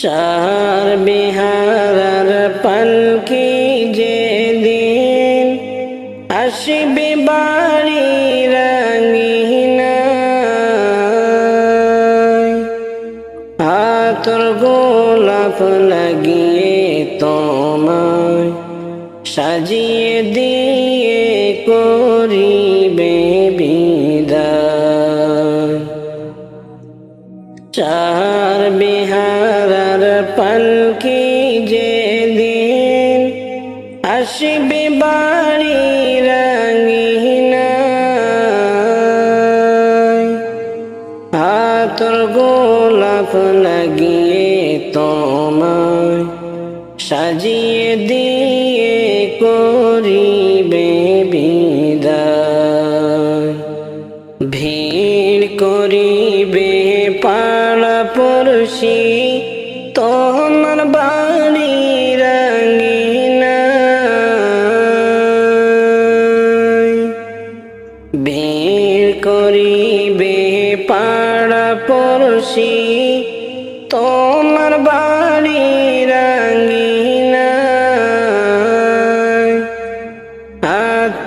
চার বিহারার পালকি যে দিন আসবে বাড়ি হাতর গোলাপ লাগিয়ে তোমায় সাজিয়ে দিয়ে করিবে বিদায়। চার বিহারার হাতর গোলাপ লাগিয়ে তোমায় সাজিয়ে দিয়ে করিবে বিদায়। ভিড় করিবে পাড়া পড়শি তোমার বাড়ি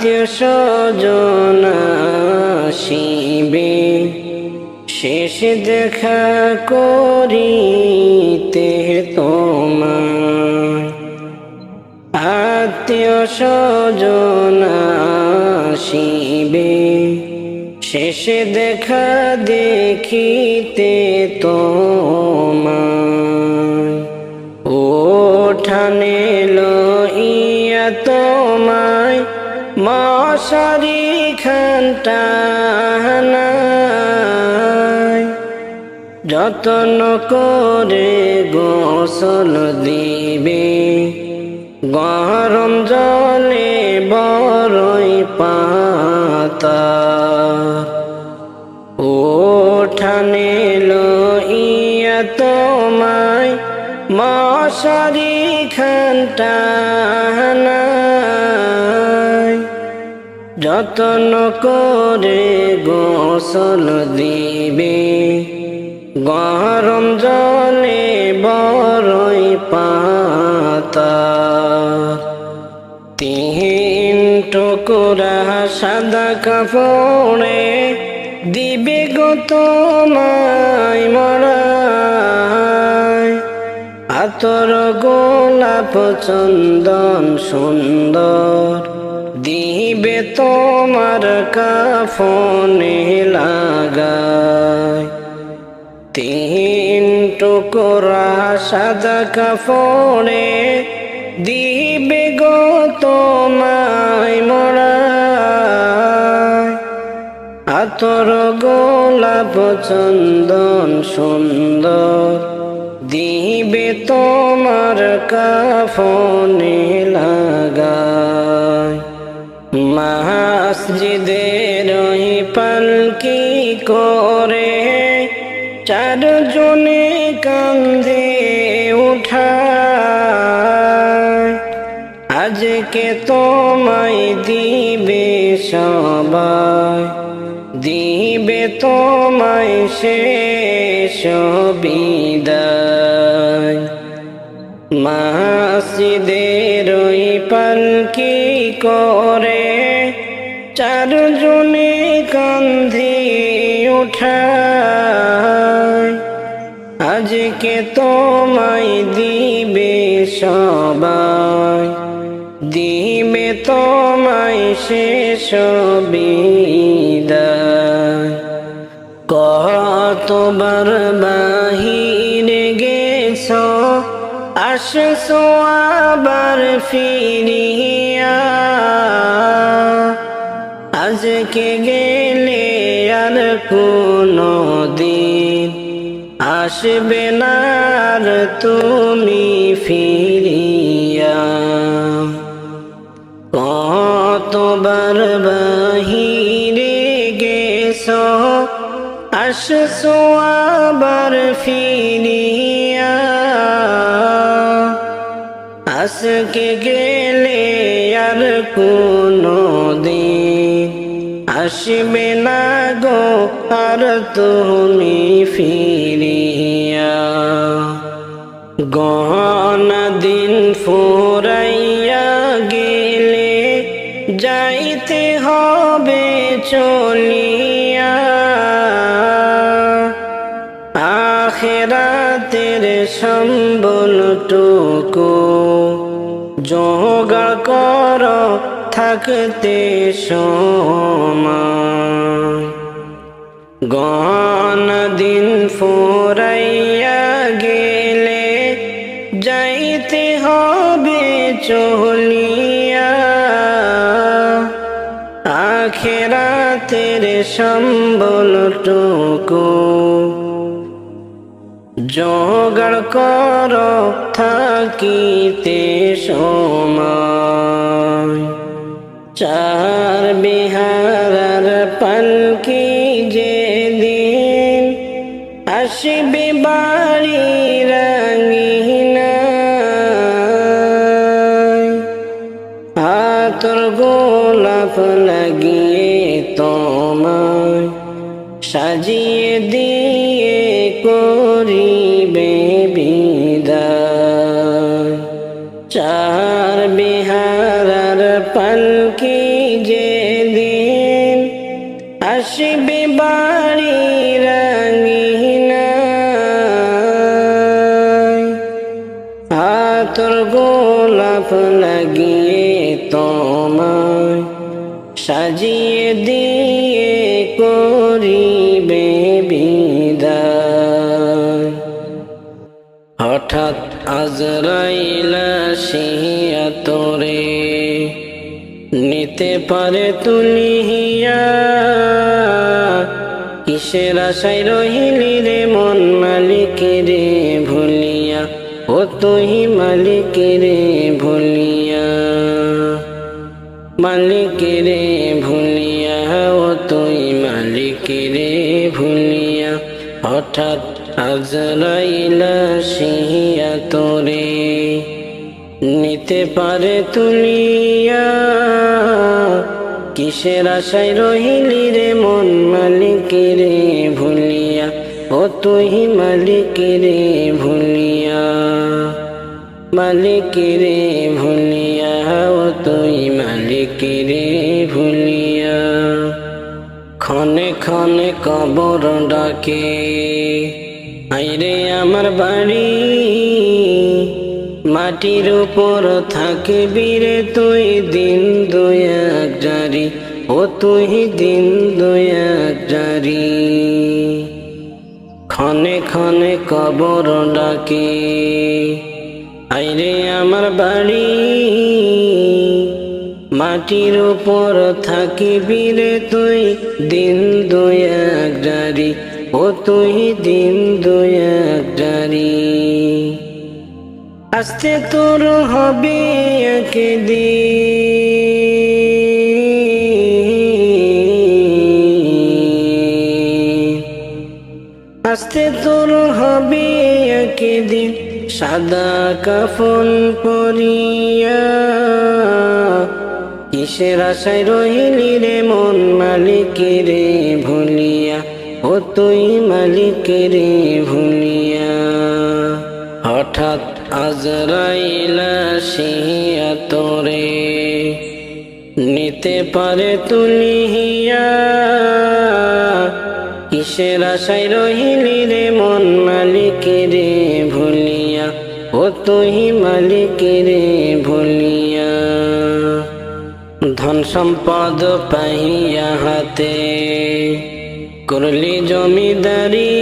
আত্মীয় স্বজন শিবে শেষ দেখা করিতে তোমার। আত্মীয় স্বজন শিবে শেষ দেখা দেখিতে তোমার। ওঠানে লইয়া তোমায় মশারি খানটানায় যতন করে গোসল দিবে, গরম জলে বড়ই পাতা। ওঠানে লইয়া তোমায় মশারি খানটানায় যতন করে গোসল দিবে, গরম জলে বড়ই পাতা। তিন টুকুরা সাদা কাপড়ে দিবে গো তোমায় মরায়। আতর গোলাপ চন্দন সুন্দর দিবে তোমার কাফনে লাগায়। তিন টুকরা সাদা কাপড়ে দিবে গো তোমায় মরায়। আতর গোলাপ চন্দন সুন্দর দিবে তোমার কাফনে লাগায়। মসজিদের ওই পালকি করে চারজনে কান্ধে উঠায়। আজকে তোমায় দিবে সবাই, দিবে তোমায় শেষ বিদায়। মাসিদের ওই পালকি করে? চারজনে কান্ধে উঠায়। আজকে তোমায় দিবে সবাই। দিবে তোমায় শেষ বিদায়। কতবার বাহিরে আসছো আবার ফিরিয়া, আজকে গেলে আর কোনো দিন আসবে না তুমি ফিরিয়া। কতবার বাহিরে গেছ আসছো আবার ফিরিয়া আজকে গেলে আর কোনো দিন আসবে না গো, আর তুমি ফিরিয়া। গহনা দিন ফুরাইয়া গেলে যাইতে হবে, চলিয়া। আখেরাতের সম্বলটুকু জোগাড় কর থাকতে সময়। গণ দিন ফুরাইয়া গেলে যাইতে হবে চলিয়া। আখেরাতের সম্বলটুকু জোগাড় কর, থাকিতে সময়। চার বিহারার পালকি যে দিন আসবে বাড়ি রঙিনা আতর গোলাপ লাগিয়ে তোমায় সাজিয়ে আতর গোলাপ লাগিয়ে তোমায় সাজিয়ে দিয়ে করিবে বিদায়। হঠাৎ আজরাইলা শিয়া তোরে নিতে পারে তুলিয়া কিসের আশায় রহিলি রে মন মালিকেরে ভুলিয়া ও তুই মালিকেরে ভুলিয়া মালিকেরে ভুলিয়া ও তুই মালিকেরে ভুলিয়া হঠাৎ আজরাইলা শিয়া তোরে, নিতে পারে তুলিয়া। কিসের আশায় রহিলি রে মন মালিকেরে ভুলিয়া? ও তুই মালিকেরে ভুলিয়া। মালিকেরে ভুলিয়া, ও তুই মালিকেরে ভুলিয়া। ক্ষণে ক্ষণে কবর ডাকে, আইরে আমার বাড়ি। মাটির উপর থাকবি রে তুই দিন দয়াক জারি, ও তুই দিন দয়াক জারি। ক্ষণে ক্ষণে কবর ডাকে আইরে আমার বাড়ি। মাটির উপর থাকিবি রে তুই, দিন দয়াক জারি ও তুই দিন দয়াক জারি আস্তে তোর হবে একদিন। আস্তে তোর হবে একদিন। সাদা কাফন পরিয়া, কিসের আশায় রহিলি রে মন মালিকেরে ভুলিয়া? ও তুই মালিকেরে ভুলিয়া। হঠাৎ আজরাইলা শিয়া তোরে নিতে পারে তুলিহিয়া, কিসের আশায় রহিলি রে মন মালিকেরে ও তুই মালিকেরে ভুলিয়া, ধন সম্পদ পাইয়া হাতে করলি জমিদারি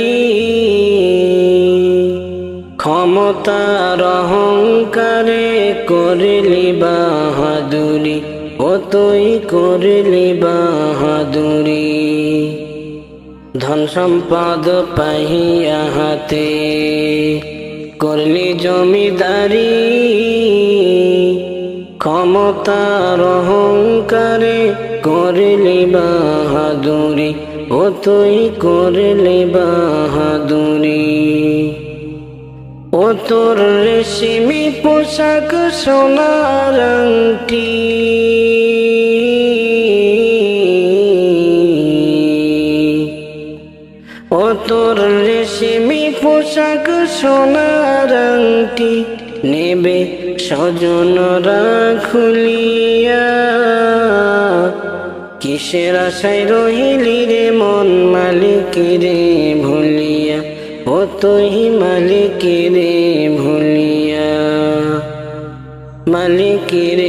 ক্ষমতার অহংকারে করলি বাহাদুরি, ও তুই করলি বাহাদুরি, ধন সম্পদ পাইয়া হাতে করলি জমিদারি, ক্ষমতার অহংকারে করলি বাহাদুরি, ও তুই করলি বাহাদুরি। ও তোর রেশমি পোশাক সোনার আংটি। ও তোর রেশমি পোশাক সোনার আংটি নেবে স্বজনরা খুলিয়া কিসের আশায় রহিলি রে মন মালিক রে ভুলিয়া? ও তুই মালিক রে ভুলিয়া। মালিক তুই